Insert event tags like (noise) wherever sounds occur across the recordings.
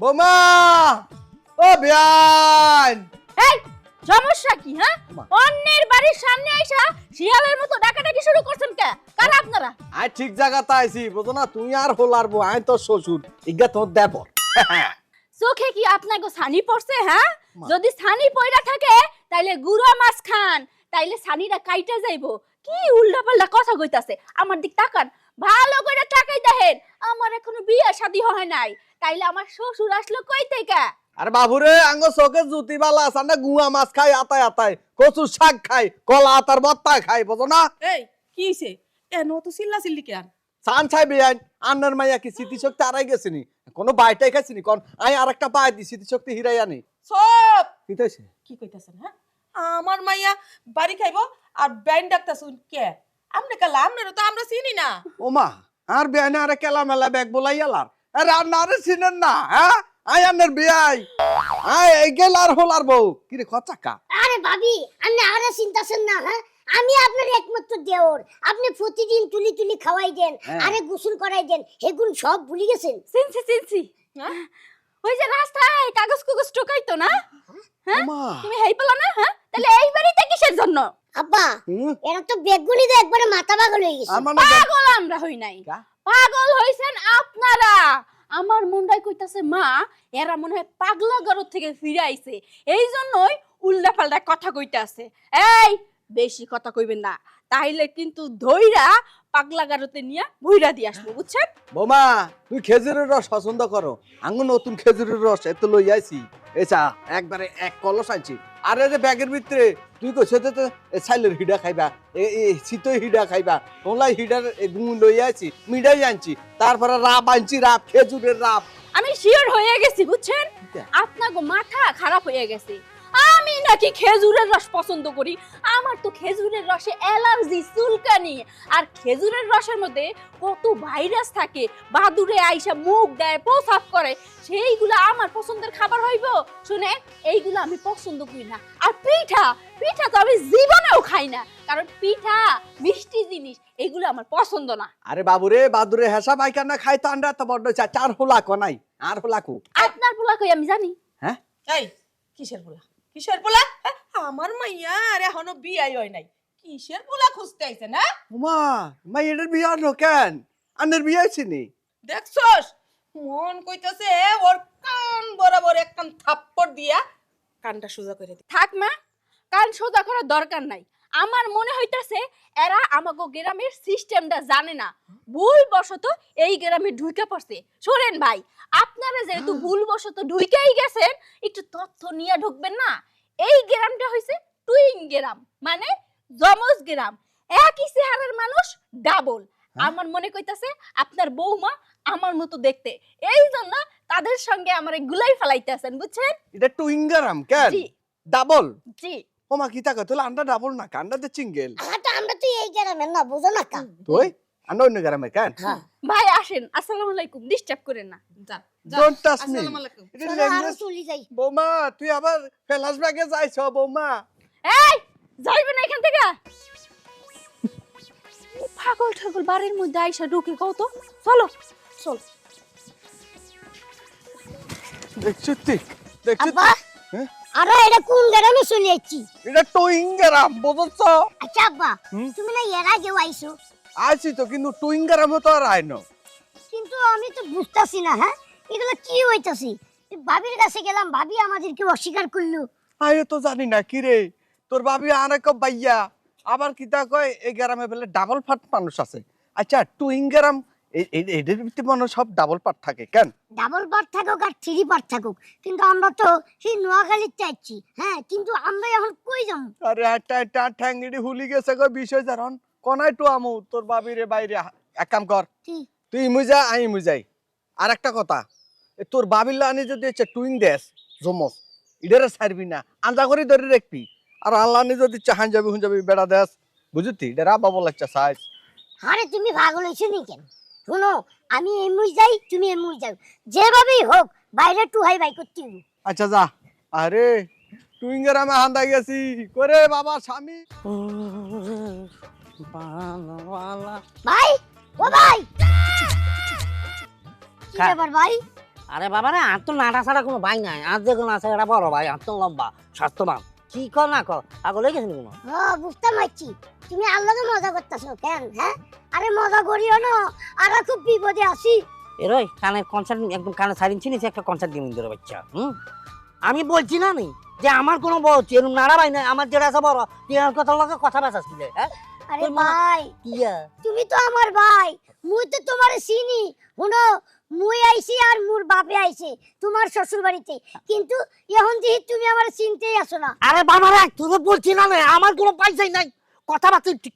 বোমা! ও বিয়ান! এই সমস্যা কি হ্যাঁ? অন্যের বাড়ির সামনে আইসা শিয়ালের মতো ডাকাডাকি শুরু করছেন কে? কারা আপনারা? আই ঠিক জায়গাতে আইছি বুঝো না তুই আর হোলার বউ আই তোর শ্বশুর ইগা তোর দেবর। চোখে কি আপনাকে সানি পড়ছে হ্যাঁ? যদি ছানি পয়রা থাকে তাইলে গুড়া মাছ খান তাইলে ছানিটা কাইটা যাইবো। কি উল্টা পাল্টা কথা কইতাছে আমার দিক তাকান। ভালো করে তাকাই দেখেন আমার এখনও বিয়ে শাদী হয় নাই তাইলে আমার শ্বশুর আসলো কই থেকে? আরে বাবুরে আঙ্গ চোখে জুতি বালা আছে না গুয়া মাছ খাই আতায় আতায় কচু শাক খাই কলা আতার বত্তা খাই বুঝো না? এই কি হইছে? এনো তো চিল্লা চিল্লি কেন? সান ছাই বিয়ান আন্নার মাইয়া কি স্মৃতিশক্তি আড়াই গেছিনি? কোনো বাইটাই খাইছিনি? কোন আই আর একটা পাই দি স্মৃতিশক্তি হিরাই আনি। সব কি তাইছে কি কইতাছেন হ্যাঁ? আমার মাইয়া বাড়ি খাইবো আর ব্যান্ড ডাক্তার শুন কে? আপনি কাল আপনারও তো আমরা চিনি না। ও মা আর বিয়ানে আরে কেলা মেলা ব্যাগ বলাই আলার আরে আর না রে চিনেন না হ্যাঁ? আই আন্নার বিয়াই। আই এই গেল আর হোলার বউ। কি রে খচাকা? আরে ভাবি আপনি আরে চিন্তাছেন না হ্যাঁ? আমি আপনার একমাত্র দেওর। আপনি প্রতিদিন তুলি তুলি খাওয়াই দেন হ্যাঁ। আরে গোসল করাই দেন হেগুন সব ভুলে গেছেন। চিনছি চিনছি। হ্যাঁ? ওই যে রাস্তায় কাগজ কুগজ টোকাইতো না? হ্যাঁ? তুমি হেই পেলা না হ্যাঁ? তাহলে এই বাড়িতে কিসের জন্য? আব্বা এরা তো বেগুনি তো একবারে মাথা পাগল হয়ে গেছে। মানে পাগল আমরা হই নাই। পাগল হইছেন আপনারা। আমার মুন্ডাই কইতাছে মা এরা মনে হয় পাগলা গরর থেকে ফিরে আইছে। এই জন্যই উল্টা পাল্টা কথা কইতে আছে এই বেশি কথা কইবেন না। তাইলে কিন্তু ধইরা পাগলা গারোতে নিয়ে ভইরা দিয়ে আসব বুঝছেন? বোমা তুই খেজুরের রস পছন্দ করো। আঙ্গু নতুন খেজুরের রস এত লই আইছি। এসা একবারে এক কলস আনছি। আর যে ব্যাগের ভিতরে তুই কইছ তো সাইলের হিডা খাইবা এ শীতই হিডা খাইবা। তোলাই হিডার গুণ লই আইছি মিডাই আনছি। তারপরে রাব আনছি রাব খেজুরের রাব। আমি শিওর হয়ে গেছি বুঝছেন? কিটা? আপনাকে মাথা খারাপ হয়ে গেছে। আমি নাকি খেজুরের রস পছন্দ করি। আমার তো খেজুরের রসে অ্যালার্জি চুলকানি। আর খেজুরের রসের মধ্যে কত ভাইরাস থাকে বাদুরে আইসা মুখ দেয় প্রসাব করে সেইগুলো আমার পছন্দের খাবার হইব। শুনে এইগুলো আমি পছন্দ করি না। আর পিঠা পিঠা তো আমি জীবনেও খাই না। কারণ পিঠা মিষ্টি জিনিস এগুলো আমার পছন্দ না। আরে বাবুরে বাদুরে হেসা বাইকা না খাই তো আন্ডা তো বড় চা চার হোলা কো নাই আর হোলা কো। আপনার পোলা কই আমি জানি। হ্যাঁ? এই কিসের পোলা কিসের পোলা? হ্যাঁ, আমার মাইয়া আর এখনও বিয়াই হয় নাই। কিসের পোলা খুঁজতে আইছে না? উমা মাই এটার বিয়ে আনলো কেন? আনের বিয়ে আইছে নি? দেখছস মন কইতাছে ওর কান বরাবর এক কান থাপ্পড় দিয়া কানটা সোজা করে দি। থাক মা কান সোজা করার দরকার নাই। আমার মনে হইতাছে এরা আমাগো গ্রামের সিস্টেমটা জানে না। ভুল বশত এই গ্রামে ঢুকে পড়ছে। শোনেন ভাই আপনারা যেহেতু ভুল বশত ঢুকেই গেছেন একটু তথ্য নিয়ে ঢুকবেন না? এই গ্রামটা হইছে টুইং গ্রাম মানে জমজ গ্রাম। একই চেহারার মানুষ ডাবল। আমার মনে কইতাছে আপনার বৌমা আমার মতো দেখতে। এই জন্য তাদের সঙ্গে আমার গুলাই ফেলাইতেছেন বুঝছেন? এটা টুইঙ্গারাম কেন? জি। ডাবল? জি। ওমা কি তাকা? তোলা আন্ডা ডাবল না কান্ডা দে চিঙ্গেল। আটা আমরা তো এই গ্রামের না বুঝো না কা। তুই? আন্ডা অন্য গ্রামে কেন? হ্যাঁ। ভাই আসেন আসসালামু আলাইকুম ডিস্টার্ব করেন না। যান Don't touch me. আসসালামু আলাইকুম। এটা language- চলি যাই। বৌমা তুই আবার ফেলাস ব্যাগে যাইছ বৌমা। এই যাইবেন না এখান থেকে? পাগল ঠাগল বাড়ির মধ্যে আইসা ঢুকে কও তো। চলো। চল। দেখছ তুই দেখছ হ্যাঁ? আরে এটা কোন গ্রামে চলে যাচ্ছি এটা টুইঙ্গারাম বুঝছ? আচ্ছা আব্বা? তুমি না এর আগেও আইছো? আইছি তো কিন্তু টুইঙ্গারামে তো আর আইনো। কিন্তু আমি তো বুঝতাছি না হ্যাঁ? এগুলো কি হইতাছি? ভাবির কাছে গেলাম ভাবি আমাদেরকে অস্বীকার করল। আয় তো জানি না কি রে? তোর ভাবি আর এক বাইয়া আবার কি তা কয় এই গ্রামে বলে ডাবল ফাট মানুষ আছে। আচ্ছা টুইঙ্গারাম এদের ভিতরে মনে সব ডাবল পার্ট থাকে কেন? ডাবল পার্ট থাকুক আর থ্রি পার্ট থাকুক। কিন্তু আমরা তো সেই নোয়াখালীর চাইছি হ্যাঁ? কিন্তু আমরা এখন কই আরে হুলি গেছে গো বিষয় জারন কোনায় টু আমু তোর বাবিরে বাইরে এক কাম কর। তুই মুজা আমি মুজাই আর একটা কথা তোর আনি যদি হচ্ছে টুইং দেস জমস ইডারে ছাড়বি না আন্দা করে ধরে রাখবি। আর আল্লাহ আনি যদি চাহান যাবি হুন যাবি বেড়া দেস বুঝতি এটা সাইজ আরে তুমি পাগল হয়েছো নি কেন শোনো আমি এমুই যাই তুমি এমুই যাও। যেভাবেই হোক বাইরে টু হাই বাই করতে। আচ্ছা যা। আরে টুইঙ্গের আমি হান্দা গেছি। করে বাবা স্বামী। ভাই ও ভাই! কি হ্যাঁ। ব্যাপার ভাই? আরে বাবা রে আর তো নাটা ছাড়া কোনো ভাই নাই। আর যে কোনো আছে এটা বড় ভাই আর তো লম্বা স্বাস্থ্যবান। কি কর না কর আগলে গেছেন কোনো? বুঝতে পারছি। তুমি আল্লাহকে মজা করতেছো কেন হ্যাঁ? আরে মজা করিও না আর খুব বিপদে আছি। এরই কানের কনসার্ট একদম কানে ছিনিস একটা কনসার্ট দিয়ে ধরে বাচ্চা হুম? আমি বলছি না নি যে আমার কোনো বউ এরকম নাড়া ভাই না আমার যেটা আছে বড় তুই আমার কথা লগে কথা বাঁচাস কি হ্যাঁ? আরে ভাই তুমি তো আমার ভাই মুই তো তোমার চিনি শুনো মুই আইছি আর মোর বাপে আইছে তোমার শ্বশুর বাড়িতে কিন্তু এখন যেহেতু তুমি আমার চিনতেই আসো না। আরে বাবা রে তুই বলছি না নে, আমার কোনো পয়সাই নাই। কথাবার্তা ঠিক।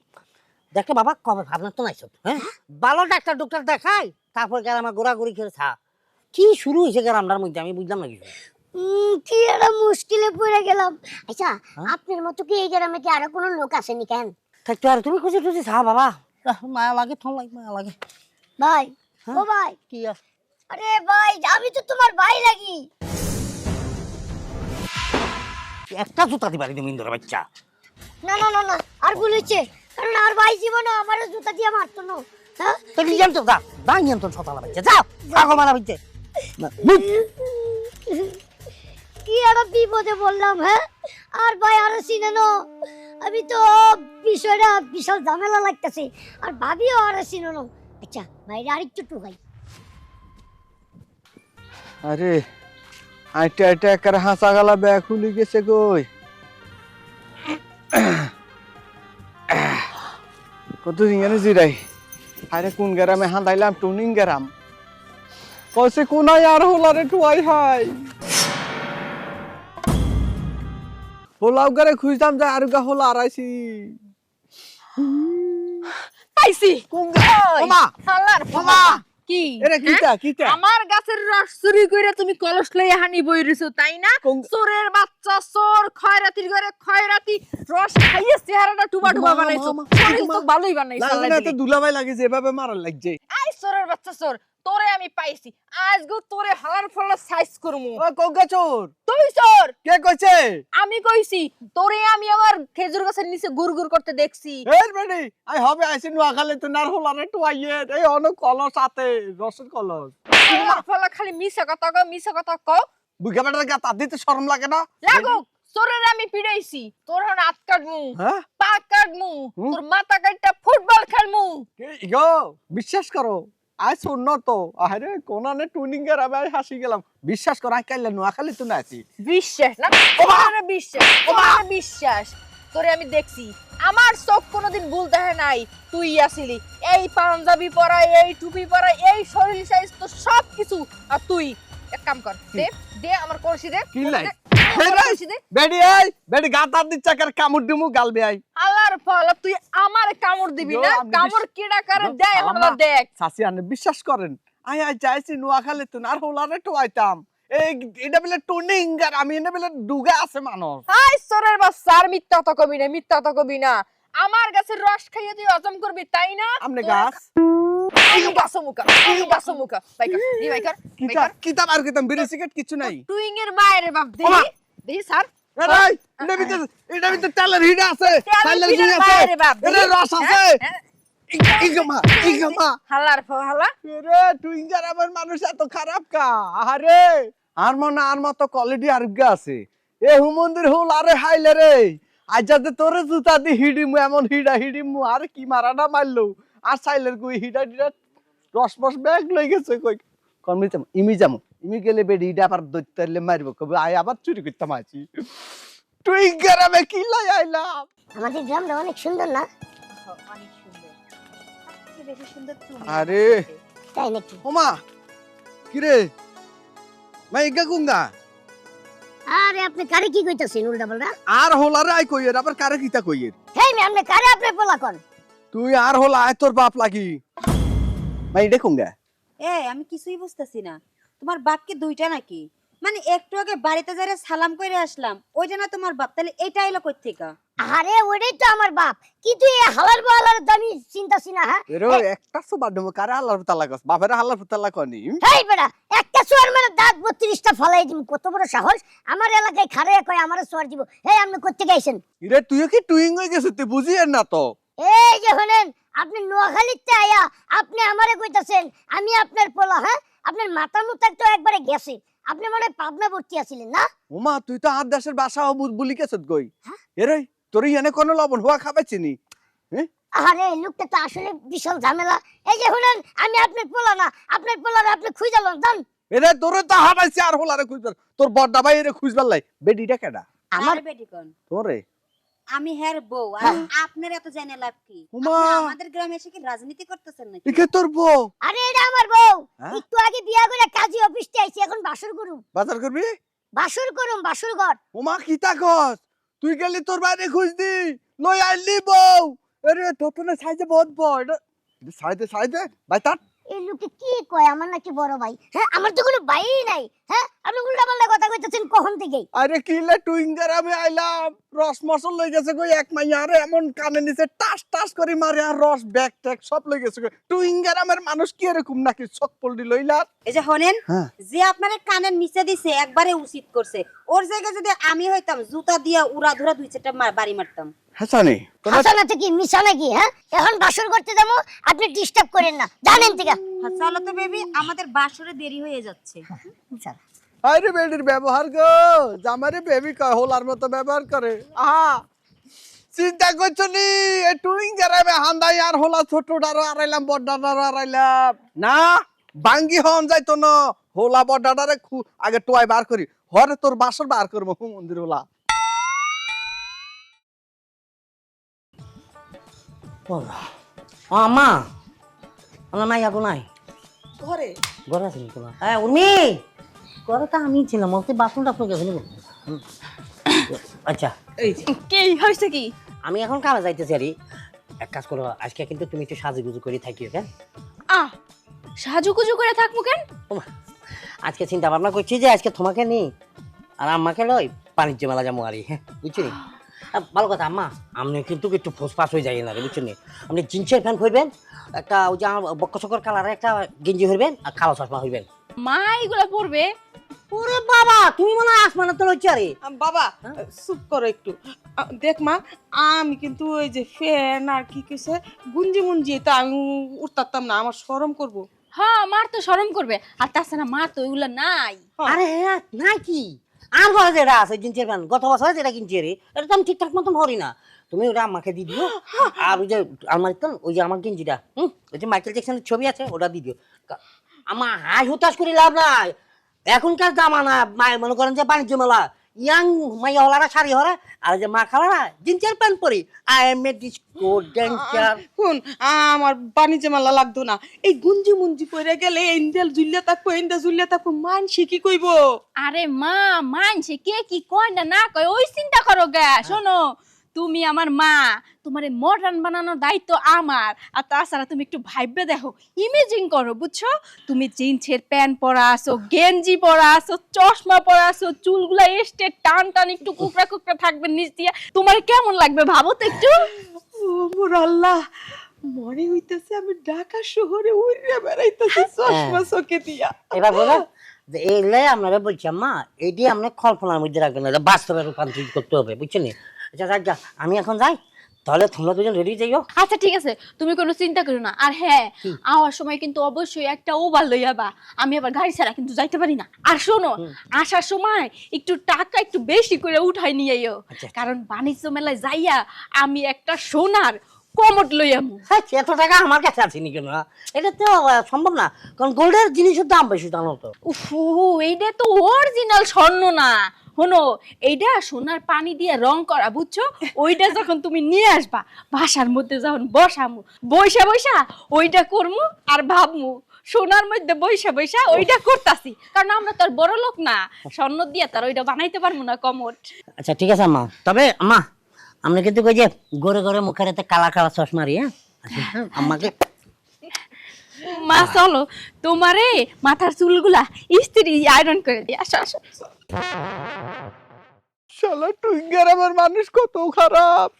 দেখো বাবা কবে ভাবনা তো নাই সব হ্যাঁ? ভালো ডাক্তার ডক্টর দেখাই তারপর গ্রামে ঘোরাঘুরি করে থা। কি শুরু হয়েছে গ্রামটার মধ্যে আমি বুঝলাম না কিছু। কি একটা মুশকিলে পড়ে গেলাম। আচ্ছা হ্যাঁ? আপনার মতো কি এই গ্রামে কি আরও কোনো লোক আসেনি কেন? থাকতো আর তুমি খুশি টুসি থা বাবা। মায়া লাগে থন লাগে মায়া লাগে। ভাই হ্যাঁ? ও ভাই। কি আরে ভাই আমি তো তোমার ভাই লাগি। একটা জুতা দিবারি তুমি ইন্দোর বাচ্চা। না না না না। আর হয়েছে। কারণ আর ভাই জীবনে আমার জুতা দিয়ে মারতো না। হ্যাঁ তো জানতো যা যা নিয়ন্ত্রণ সতালা বাচ্চা যাও আগো মারা বাচ্চা কি আর বিপদে বললাম হ্যাঁ? আর ভাই আরও চিনে না। আমি তো বিষয়টা বিশাল ঝামেলা লাগতেছে। আর ভাবিও আরও চিনো না। আচ্ছা ভাইরা আরেকটু টুকাই আরে আইটা আইটা একার হাসা গালা ব্যাগ খুলি গেছে কই? (coughs) কত দিন জিরাই আরে কোন গ্রামে হাঁদাইলাম টুনিং গ্রাম কসে কোনাই আর হোলারে টুয়াই হাই। হোলাও গারে খুঁজতাম যা আর গা হোলা আরাইছি পাইছি। কোন গা ওমা হালার ওমা কি? এরে কিটা কিটা আমার গাছের রস চুরি করে তুমি কলস লইয়া হানি বই রইছো তাই না? চোরের বাচ্চা চোর খয়রাতির ঘরে খয়রাতি রস খাইয়ে চেহারাটা টুবা টুবা বানাইছো। শরীর তো। ভালোই বানাইছো না। তো দুলাভাই লাগে যেভাবে মারার লাগছে। আই চোরের বাচ্চা চোর। তোরে আমি পাইছি। আজ গো তোরে হালার ফলার সাইজ করমু। ও কঙ্কা চোর। তুই চোর! কে কইছে? আমি কইছি তোরে আমি আমার খেজুর গাছের নিচে গুড় করতে দেখছি। এই বেডি আই হবে আইছি নোয়াখালী তো নার হোলার একটু আইয়ে এই অন কলস আতে রসের কলস। হালার ফলা খালি মিছা কথা কও মিছা কথা কও। বুঝা বেটার গা তার দিতে শরম লাগে না? লাগুক চোরের আমি পিড়াইছি তোর হন হাত কাটমু হ্যাঁ? পা কাটমু। তোর মাথা কাটটা ফুটবল খেলমু। কে- ইগো বিশ্বাস করো আই শূন্য তো আরে কোনানে টুনিং এর হাসি গেলাম বিশ্বাস করো আই কাইলে নোয়াখালী তো বিশ্বাস না তোরে বিশ্বাস তোরে বিশ্বাস তোরে আমি দেখছি আমার চোখ কোনোদিন ভুল দেখে নাই তুই আসিলি এই পাঞ্জাবি পরা এই টুপি পরা এই শরীর সাইজ তো সব কিছু আর তুই এক কাম কর দে দে আমার কলসি দে কি লাই? বেডি এই বেডি গা তার দিচ্ছে কার কামড় দিমু গালবে আই ফল তুই আমার কামড় দিবি না? কামড় কিডা করে দেয় এখন দেখ। সাসি আনে বিশ্বাস করেন আই আই চাইছি নোয়াখালী তো নার হোলার একটু আইতাম এই এটা বলে টুনিং আর আমি এনে বলে ডুগা আছে মানুষ। হাই সরের বাচ্চা আর মিথ্যা তো কবি না মিথ্যা তো কবি না। আমার গাছের রস খাইয়ে তুই হজম করবি তাই না? তোর গাছ। কিতাব আর কিতাব বিড়ি সিগারেট কিছু নাই। টুইং এর মায়ের বাপ দেখি স্যার তেলের আছে তেলের আছে এটা রস আছে। হ্যাঁ, ইগমা ইগমা হালার ফ হালা। রে টুইঙ্গার আমার মানুষ এত খারাপ কা? আরে আর মনে আর মতো কোয়ালিটি আর গা আছে। এ হুমন্দির হুল আরে হাইলে রে। আজ যাতে তোরে জুতা দি হিডিমু এমন হিডা হিডিমু আর কি মারাটা মারলো। আর সাইলের কই হিডা হিডা রস বস ব্যাগ লই গেছে কই? কর্মি যাম ইমি যাম। ইমি গেলে বেডি হিডা আবার দৈত্যালে মারবো কবে আয় আবার চুরি করতাম আছি। টুইঙ্গার আমি কি লাই আইলাম? আমাদের গ্রামটা অনেক সুন্দর না? অনেক সুন্দর। বেশি সুন্দর তুমি। আরে! তাই নাকি? ওমা কিরে? মা ইগা কুঙ্গা আরে আপনি কারে কি কইতাছেন উল্টা পাল্টা? আর হোলারে আই কইয়ের আবার কারে কিতা কইয়ের? হেই মে আপনি কারে আপনি পোলা কোন? তুই আর হলা আয় তোর বাপ লাগি। মাই দেখুঙ্গা এ আমি কিছুই বুঝতেছি না। তোমার বাপ কি দুইটা নাকি? মানে একটু আগে বাড়িতে যারা সালাম করে আসলাম ওইটা না তোমার বাপ তাহলে এটা এলো কই থেকে আরে ওটাই তো আমার বাপ। কিন্তু এই হালার বালার দামি চিন্তাছি না হ্যাঁ? এরো একটা সুবার ডমো কারে আল্লাহর তালা গস বাপের আল্লাহর তালা কনি হেই বেটা একটা সোয়ার মানে দাঁত বত্রিশটা ফলাই দিব কত বড় সাহস। আমার এলাকায় খারে কয় আমার সোয়ার দিব। হেই আপনি করতে গাইছেন ইরে তুইও কি টুইং হয়ে গেছিস? তুই বুঝিয়েন না তো। এই যে হলেন আপনি নোয়াখালীতে আয়া আপনি আমারে কইতাছেন আমি আপনার পোলা হ্যাঁ? আপনার মাথা মুথা তো একবারে গেছে। আপনি মনে হয় পাবনা ভর্তি আছিলেন না? ওমা তুই তো আর দেশের বাসা বুলি গেছত গই। এরে তোর এনে কোনো লবণ হওয়া খাবাইছি নি আরে লোকটা তো আসলে বিশাল ঝামেলা। এই যে শুনেন আমি আপনার পোলা না আপনার পোলারে আপনি খুঁজে লন জান এরে তোরে তো হাবাইছি আর হোলারে খুঁজবার। তোর বড়দা ভাই এরে খুঁজবার লাই। বেডিটা কেডা? আমার বেটি কোন? তোরে। আমি হের বউ আর হ্যাঁ। আপনার এত জানে লাভ কি? আমাদের গ্রামে এসে কি রাজনীতি করতেছেন নাকি? একে তোর বউ। আরে এটা আমার বউ। হ্যাঁ? একটু আগে বিয়া করে কাজী অফিসে আইছি এখন বাসর করুম। বাজার করবি? বাসর করুম বাসর ঘর। ওমা কি তাকস তুই গেলি তোর বাইরে খুঁজদি লই আইলি বউ। আরে তোর তো না সাইজে বহুত বড়। এটা সাইজে সাইজে? ভাই তার এই লোকে কি কয়? আমার নাকি বড় ভাই। হ্যাঁ আমার তো কোনো ভাইই নাই। হ্যাঁ আপনি উল্টা পাল্টা কথা কইতেছেন কখন থেকে আরে কিলে টুইঙ্গার আমি আইলাম। রস মশল লই গেছে কই এক মাইয়া আরে এমন কানে নিচে টাস টাস করে মারে আর রস ব্যাগ ট্যাগ সব লই গেছে কই। টুইঙ্গার আমার মানুষ কি এরকম নাকি চক পল্টি লইলা? এই যে হনেন হ্যাঁ। যে আপনারে কানের নিচে দিছে একবারে উচিত করছে। ওর জায়গায় যদি আমি হইতাম জুতা দিয়া উড়া ধুরা দুই চারটা বাড়ি মারতাম। হাসানি। তোরা হাসা কি? মিশা নাকি হ্যাঁ? এখন বাসর করতে যাব আপনি ডিস্টার্ব করেন না। জানেন থেকে। হ্যাঁ, তো বেবি আমাদের বাসরে দেরি হয়ে যাচ্ছে। আরে বেডির ব্যবহার গো। জামারে বেবি কয় হোলার মতো ব্যবহার করে। আহা চিন্তা করছ নি? এই টুইঙ্গার আমি হান্দাই আর হোলা ছোট ডারো আড়াইলাম বড় ডারো আড়াইলাম। না বাঙ্গি হন যাইতো না। হোলা বড় ডারে আগে টোয়াই বার করি। হরে তোর বাসর বার করব মন্দির হোলা। ও আম্মা আমার মাইয়া নাই। ঘরে ঘরে আছে নাকি হ্যাঁ উর্মি ঘরে তো আমি ছিলাম ওতে বাথরুম টাথরুম। আচ্ছা। কি হয়েছে কি? আমি এখন কামে যাইতেছি আরে এক কাজ করো আজকে কিন্তু তুমি একটু সাজুগুজু করে থাকিও কেন আহ সাজুকুজু করে থাকব কেন? আজকে চিন্তা ভাবনা করছি যে আজকে তোমাকে নি আর আম্মাকে লই বাণিজ্য মেলা যাব আরে হ্যাঁ বুঝছি ভালো কথা আম্মা। আপনি কিন্তু একটু ফুসফাস হয়ে যায় না রে বুঝছেন? আপনি জিন্সের প্যান্ট হইবেন একটা ওই যে আমার বক্কচকর কালারের একটা গেঞ্জি হইবেন আর কালো চশমা হইবেন মা এগুলো পড়বে ওরে বাবা তুমি মনে হয় আসমানের তো লইছি আরে। আম, বাবা চুপ করো একটু। দেখ মা আমি কিন্তু ওই যে ফ্যান আর কি কেছে গুঞ্জি মুঞ্জি এটা আমি উঠতাম না আমার শরম করব। হ্যাঁ মার তো শরম করবে। আর তাছাড়া মার তো ওইগুলো নাই। আরে হ্যাঁ নাই কি? আর ঘরে যেটা আছে কিনছে গত বছর যেটা কিনছে রে। এটা তো আমি ঠিকঠাক মতন ভরি না। তুমি ওটা আমাকে দিয়ে দিও। আর ওই যে আমার তো ওই যে আমার গেঞ্জিটা, হুম? ওই যে মাইকেল জ্যাকসনের ছবি আছে, ওটা দিয়ে দিও। আমার হাই হুতাশ করে লাভ নাই। এখনকার জামানা মনে করেন যে বাণিজ্য মেলা ইয়াং মাইয়া হলারা শাড়ি হরা আর যে মা খালারা জিন্সের প্যান্ট পরি I am a disco dancer কোন আমার বাণিজ্য মেলা লাগতো না। এই গুঞ্জি মুঞ্জি পরে গেলে ইন্দেল জুলিয়া থাকব ইন্দা জুলিয়া থাকব মানসি কি কইব? আরে মা মানসি কে কি কয় না না কয় ওই চিন্তা করো গা শোনো। তুমি আমার মা তোমার মডার্ন বানানোর দায়িত্ব আমার। আর তাছাড়া তুমি একটু ভাইবে দেখো ইমেজিং করো বুঝছ? তুমি জিন্সের প্যান্ট পরা আছো গেঞ্জি পরা আছো চশমা পরা আছো চুলগুলা এসটে টান টান একটু কুকড়া কুকড়া থাকবে নিচ দিয়ে। তোমার কেমন লাগবে ভাবো তো একটু? ও মোর আল্লাহ মনে হইতেছে আমি ঢাকা শহরে উড়ে বেড়াইতেছি চশমা চোখে দিয়া। এবার বলো যে এইলে আপনারা বলছি মা এটি আমরা কল্পনার মধ্যে রাখবেন এটা বাস্তবে রূপান্তরিত করতে হবে বুঝছেন আচ্ছা যাক যা আমি এখন যাই। তাহলে তোমরা দুজন রেডি যাইও। আচ্ছা ঠিক আছে। তুমি কোনো চিন্তা করো না। আর হ্যাঁ আওয়ার সময় কিন্তু অবশ্যই একটা ওভার লই যাবা আমি আবার গাড়ি ছাড়া কিন্তু যাইতে পারি না। আর শোনো আসার সময় একটু টাকা একটু বেশি করে উঠাই নিয়ে আইও। আচ্ছা। কারণ বাণিজ্য মেলায় যাইয়া আমি একটা সোনার কমট লই আমু হ্যাঁ এত টাকা আমার কাছে আছে নি কেন? এটা তো সম্ভব না। কারণ গোল্ডের জিনিসের দাম বেশি জানো তো। উফু এইটা তো অরিজিনাল স্বর্ণ না। হনো এইটা সোনার পানি দিয়ে রং করা বুঝছ? ওইটা যখন তুমি নিয়ে আসবা বাসার মধ্যে যখন বসামু বৈশা বৈশা ওইটা করমু আর ভাবমু সোনার মধ্যে বৈশা বৈশা ওইটা করতাছি। কারণ আমরা তো আর বড় লোক না স্বর্ণ দিয়ে তার ওইটা বানাইতে পারব না কমট। আচ্ছা ঠিক আছে আম্মা তবে আম্মা আমরা কিন্তু কই যে গড়ে গড়ে মুখের কালা কালা চশমা রে হ্যাঁ? আচ্ছা, হ্যাঁ, আম্মাকে মা, চলো। তোমারে মাথার চুলগুলা ইস্ত্রি আয়রন করে দিয়ে, আসো আসো। শালা টুইঙ্গার, আমার মানুষ কত খারাপ।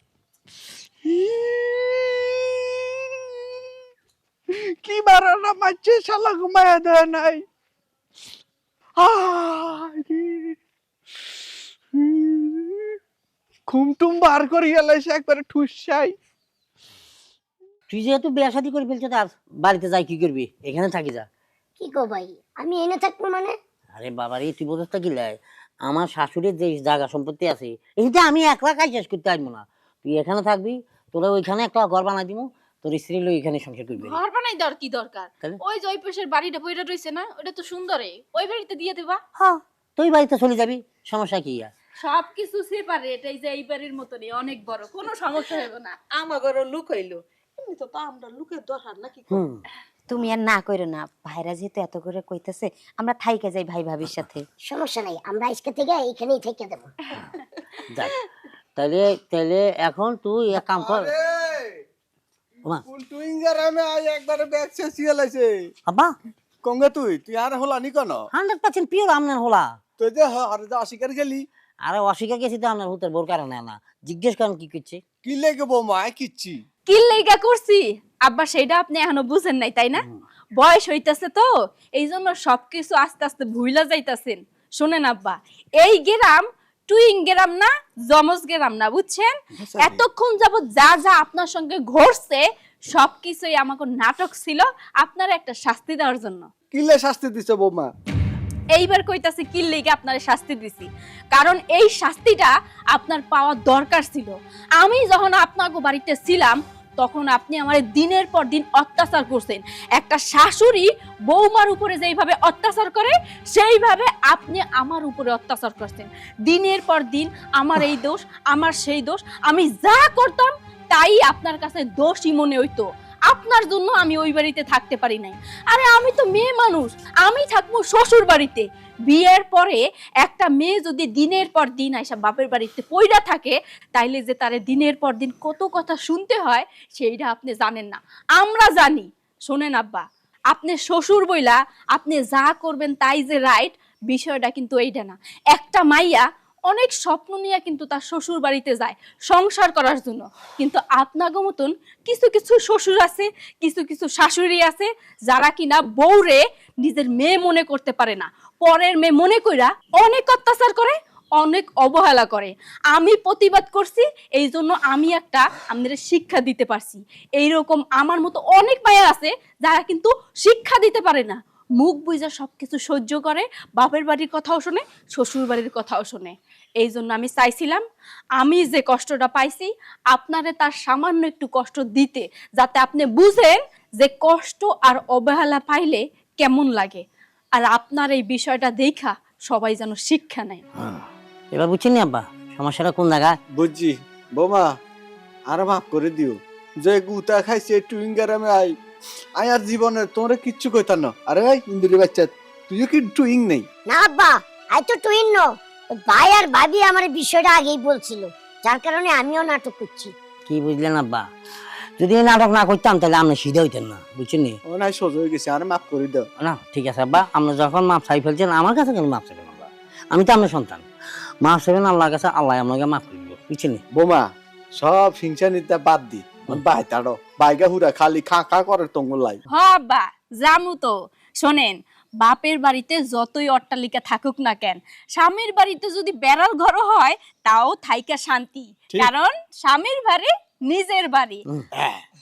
কি বারানা মারছে শালা, ঘুমায় দেয় নাই। ঘুম টুম বার করি গেলাইছে একবারে ঠুসাই তুই যেহেতু বিয়া শাদি করে ফেলছে তার বাড়িতে যাই কি করবি? এখানে থাকি যা। কি কো ভাই? আমি এনে থাকব মানে? আরে বাবা রে তুই বোঝাস কি লাই? আমার শাশুড়ির যে জায়গা সম্পত্তি আছে এইটা আমি একলা কাজ শেষ করতে পারব না। তুই এখানে থাকবি তোরা ওইখানে একটা ঘর বানাই দিব তোর স্ত্রী লোক এখানে সংসার করবি। ঘর বানাই দর কি দরকার? ওই যে ওই পাশের বাড়িটা পইরা রইছে না ওটা তো সুন্দরে। ওই বাড়িতে দিয়ে দেবা। হ্যাঁ তুই বাড়িতে চলে যাবি সমস্যা কি আর? সবকিছু সেপারেট এই যে এই বাড়ির মতনই অনেক বড় কোনো সমস্যা হবে না। আমাগরও লুক হইল। এমনি তো আমরা লুকের দরকার নাকি হুম। তুমি আর না কইরো না ভাইরা যেহেতু এত করে কইতেছে আমরা থাইকে যাই ভাই ভাবির সাথে। সমস্যা নাই আমরা আজকে থেকে এইখানেই থেকে দেবো। যাক তাহলে তাহলে এখন তুই এক কাম কর। ওমা। আমি একবারে ব্যাগ শেষিয়ে লাইছে আব্বা। কঙ্গে তুই তুই আর হলা নি কেন? হান্ড্রেড পার্সেন্ট পিওর আমনের হলা। তুই যে হরে যে অস্বীকার গেলি? আরে অস্বীকার গেছি তো আপনার হুতের বোর কারণে না। জিজ্ঞেস করেন কি করছে? কি লেগে বৌমা কিচ্ছি। কি লেগা করছি। আব্বা সেটা আপনি এখনও বুঝেন নাই তাই না? বয়স হইতাছে তো এই জন্য সবকিছু আস্তে আস্তে ভুইলা যাইতাছেন। শুনেন আব্বা এই গেরাম টুইং গেরাম না জমজ গেরাম না বুঝছেন? এতক্ষণ যাব যা যা আপনার সঙ্গে ঘটছে সবকিছুই আমাকে নাটক ছিল আপনার একটা শাস্তি দেওয়ার জন্য। কিলে শাস্তি দিছে বৌমা? এইবার কইতাছে কি লেগে আপনার শাস্তি দিছি। কারণ এই শাস্তিটা আপনার পাওয়া দরকার ছিল। আমি যখন আপনাকে বাড়িতে ছিলাম তখন আপনি আমার দিনের পর দিন অত্যাচার করছেন। একটা শাশুড়ি বৌমার উপরে যেইভাবে অত্যাচার করে, সেইভাবে আপনি আমার উপরে অত্যাচার করছেন। দিনের পর দিন আমার এই দোষ, আমার সেই দোষ, আমি যা করতাম তাই আপনার কাছে দোষই মনে হইতো। আপনার জন্য আমি ওই বাড়িতে থাকতে পারি নাই। আরে আমি তো মেয়ে মানুষ, আমি থাকব শ্বশুর বাড়িতে বিয়ের পরে একটা মেয়ে যদি দিনের পর দিন আইসা বাপের বাড়িতে পইরা থাকে, তাইলে যে তারে দিনের পর দিন কত কথা শুনতে হয়, সেইটা আপনি জানেন না। আমরা জানি, শোনেন আব্বা, আপনি শ্বশুর বইলা আপনি যা করবেন তাই যে রাইট বিষয়টা কিন্তু এইটা না। একটা মাইয়া অনেক স্বপ্ন নিয়ে কিন্তু তার শ্বশুর বাড়িতে যায়, সংসার করার জন্য। কিন্তু আপনাকে মতন কিছু কিছু শ্বশুর আছে, কিছু কিছু শাশুড়ি আছে, যারা কিনা বউরে নিজের মেয়ে মনে করতে পারে না। পরের মেয়ে মনে কইরা অনেক অত্যাচার করে, অনেক অবহেলা করে। আমি প্রতিবাদ করছি এই জন্য আমি একটা আমাদের শিক্ষা দিতে পারছি। এইরকম আমার মতো অনেক মায়ের আছে যারা কিন্তু শিক্ষা দিতে পারে না। মুখ বুঝা সবকিছু সহ্য করে, বাপের বাড়ির কথাও শোনে, শ্বশুর বাড়ির কথাও শোনে। এই জন্য আমি চাইছিলাম, আমি যে কষ্টটা পাইছি, আপনারে তার সামান্য একটু কষ্ট দিতে, যাতে আপনি বুঝেন যে কষ্ট আর অবহেলা পাইলে কেমন লাগে। আর আপনার এই বিষয়টা দেখা সবাই যেন শিক্ষা নেয়। এবার বুঝছেন নি আব্বা সমস্যাটা কোন জায়গায় বুঝছি। বৌমা আর মাফ করে দিও। যে গুতা খাইছে আমি আই আই আর জীবনে তোমরা কিচ্ছু কইতাম না। আরে ভাই ইন্দুরি বাচ্চা তুইও কি টুইং নেই? না আব্বা আই তো টুইং ন ভাই আর ভাবি আমার বিষয়টা আগেই বলছিল। যার কারণে আমিও নাটক করছি। কি বুঝলেন আব্বা? যদি এই নাটক না করতাম তাহলে আপনি সিধে হইতেন না বুঝছেন নি? ও নাই সোজা হয়ে গেছে আর মাফ করে দাও। না ঠিক আছে আব্বা আপনি যখন মাপ চাই ফেলছেন আমার কাছে কেন মাপ চাইবেন আব্বা আমি তো আপনার সন্তান। মাপ চাইবেন আল্লাহর কাছে আল্লাহ আপনাকে মাফ করে দিব বুঝছেন নি? বোমা সব হিংসা নিতে বাদ দি। বাই তাড়ো বাইগা হুরা খালি খা খা করে তঙ্গুল লাই। হ বা জামু তো। শোনেন বাপের বাড়িতে যতই অট্টালিকা থাকুক না কেন স্বামীর বাড়িতে যদি বেড়াল ঘর হয় তাও থাইকা শান্তি। কারণ স্বামীর বাড়ি নিজের বাড়ি।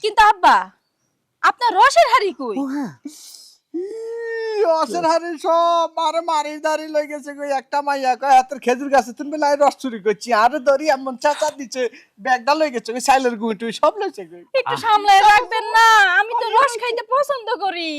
কিন্তু আব্বা আপনার রসের হাড়ি কই? হ্যাঁ। অসের হারি সব মারে মারি দাঁড়ি লই গেছে কই একটা মাইয়া কয় হাতের খেজুর গাছে তুমি লাই রস চুরি করছি আরে ধরি এমন চাচা দিচ্ছে ব্যাগটা লই গেছে কই সাইলের গুই টুই সব লইছে কই একটু সামলায় রাখবেন না আমি তো রস খাইতে পছন্দ করি।